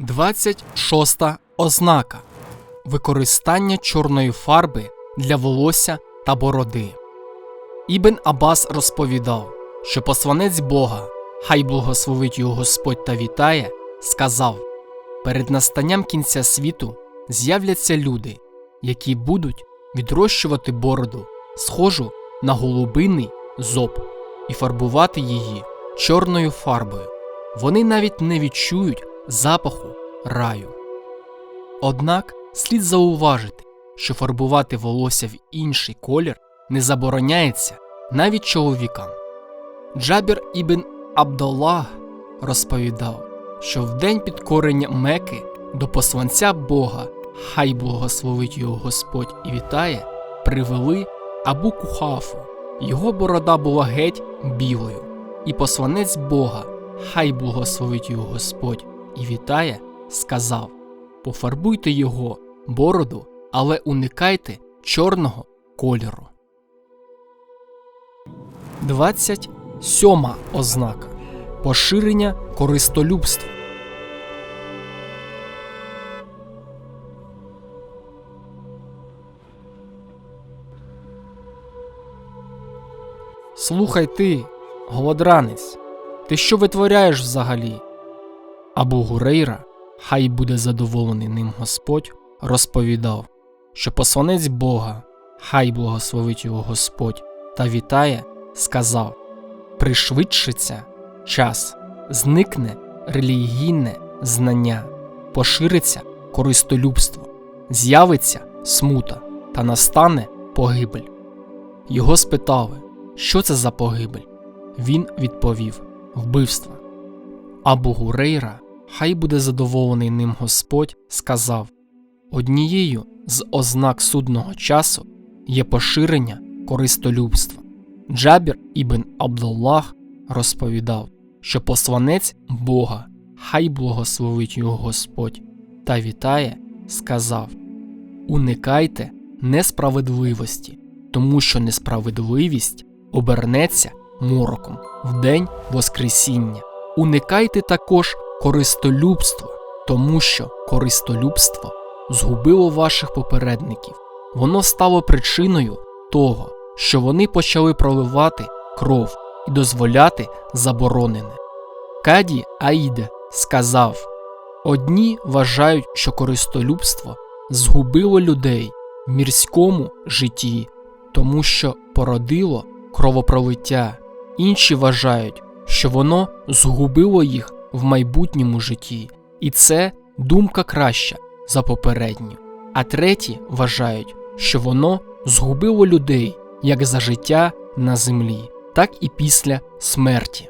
26 ознака Використання чорної фарби для волосся та бороди. Ібн Абас розповідав, що посланець Бога, хай благословить його Господь та вітає, сказав: перед настанням кінця світу з'являться люди, які будуть відрощувати бороду, схожу на голубиний зоб, і фарбувати її чорною фарбою. Вони навіть не відчують запаху раю. Однак слід зауважити, що фарбувати волосся в інший колір не забороняється навіть чоловікам. Джабір ібн Абдаллах розповідав, що в день підкорення Меки до посланця Бога, хай благословить його Господь і вітає, привели Абу Кухафу. Його борода була геть білою, і посланець Бога, хай благословить його Господь і вітає, сказав: Пофарбуйте його бороду, але уникайте чорного кольору. 27 ознака Поширення користолюбства. Слухай ти, голодранець, ти що витворяєш взагалі? Абу Гурейра, хай буде задоволений ним Господь, розповідав, що посланець Бога, хай благословить його Господь та вітає, сказав: Пришвидшиться час, зникне релігійне знання, пошириться користолюбство, з'явиться смута та настане погибель. Його спитали, що це за погибель. Він відповів вбивство. Абу Гурейра, хай буде задоволений ним Господь, сказав однією з ознак судного часу є поширення користолюбства. Джабір ібн Абдуллах розповідав, що посланець Бога, хай благословить його Господь, та вітає, сказав Уникайте несправедливості, тому що несправедливість обернеться мороком в день Воскресіння. Уникайте також користолюбства, тому що користолюбство згубило ваших попередників. Воно стало причиною того, що вони почали проливати кров і дозволяти заборонене. Каді Аїде сказав одні вважають, що користолюбство згубило людей в мірському житті, тому що породило кровопролиття, інші вважають, що воно згубило їх в майбутньому житті, і це думка краща за попередню. А треті вважають, що воно згубило людей як за життя на землі, так і після смерті.